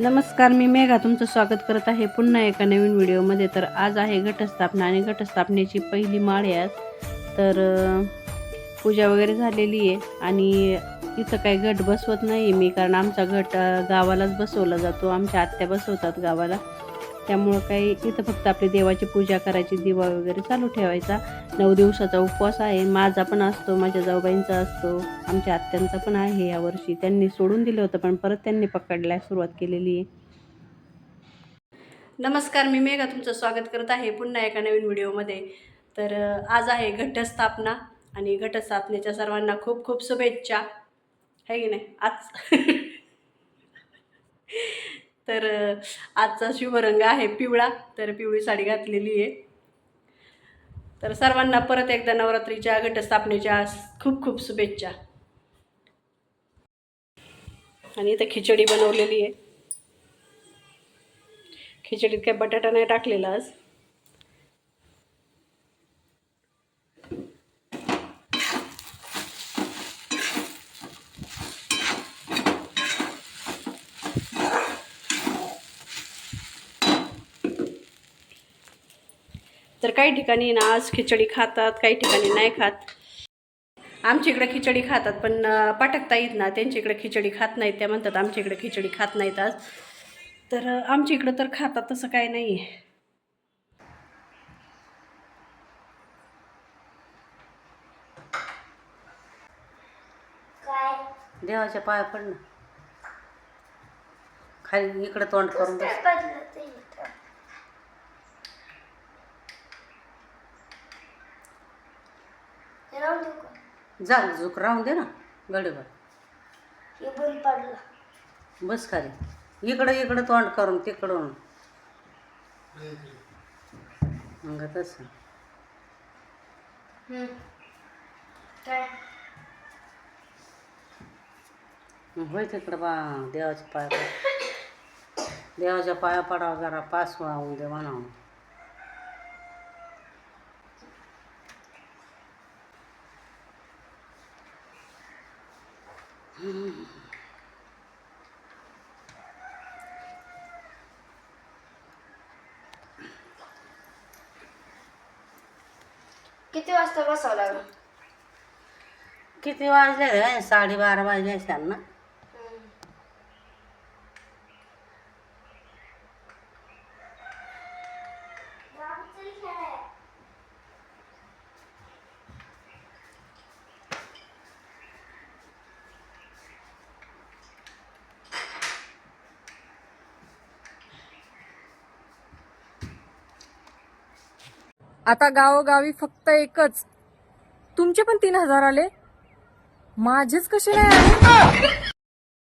नमस्कार मी मेघा तुमचं स्वागत करत आहे पुन्हा एका नवीन व्हिडिओमध्ये. तर आज आहे घटस्थापना आणि घटस्थापनेची पहिली माळ आहे तर पूजा वगैरे झालेली आहे आणि इथं काही गट बसवत नाही मी कारण आमचा गट गावालाच बसवला जातो. आमच्या आत्या बसवतात गावाला. त्यामुळं काही इथं फक्त आपली देवाची पूजा करायची दिवा वगैरे चालू ठेवायचा. नऊ दिवसाचा उपवास आहे. माझा पण असतो माझ्या जाऊबाईंचा असतो आमच्या आत्यांचा पण आहे यावर्षी. त्यांनी सोडून दिलं होतं पण परत त्यांनी पकडल्या सुरुवात केलेली आहे. नमस्कार मी मेघा तुमचं स्वागत करत आहे पुन्हा एका नवीन व्हिडिओमध्ये. तर आज आहे घटस्थापना आणि घटस्थापनेच्या सर्वांना खूप खूप शुभेच्छा. आहे की नाही? आज. तर आजचा शुभरंग आहे पिवळा तर पिवळी साडी घातलेली आहे. तर सर्वांना परत एकदा नवरात्रीच्या घटस्थापनेच्या खूप खूप शुभेच्छा. आणि इथं खिचडी बनवलेली आहे. खिचडीत काय बटाटा नाही टाकलेला आज. तर काही ठिकाणी ना आज खिचडी खातात काही ठिकाणी नाही खात. आमच्या इकडे खिचडी खातात पण येत ना त्यांच्या इकडे खिचडी खात नाहीत. त्या म्हणतात आमच्या इकडे खिचडी खात नाहीत आज. तर आमच्या इकडं तर खातात तसं काय नाही आहे काय? देवाच्या पाया पड ना. खाली इकडे तोंड करून बस बदलत ते इथं. हे राहून देऊ जा झुक राहून दे ना. पडलं. बस खाली. इकडं इकडं तोंड करून तिकडून. मग तसं काय? होय तिकडं बा देवाच्या पाया देवाच्या पाया पडावं जरा पास वाहून दे म्हणावं. किती वाजता बसावं लागलं? किती वाजले रे? साडेबारा वाजले असेल ना. आता गावोगावी फक्त एकच. तुमचे पण तीन हजार आले. माझेच कसे नाही आले?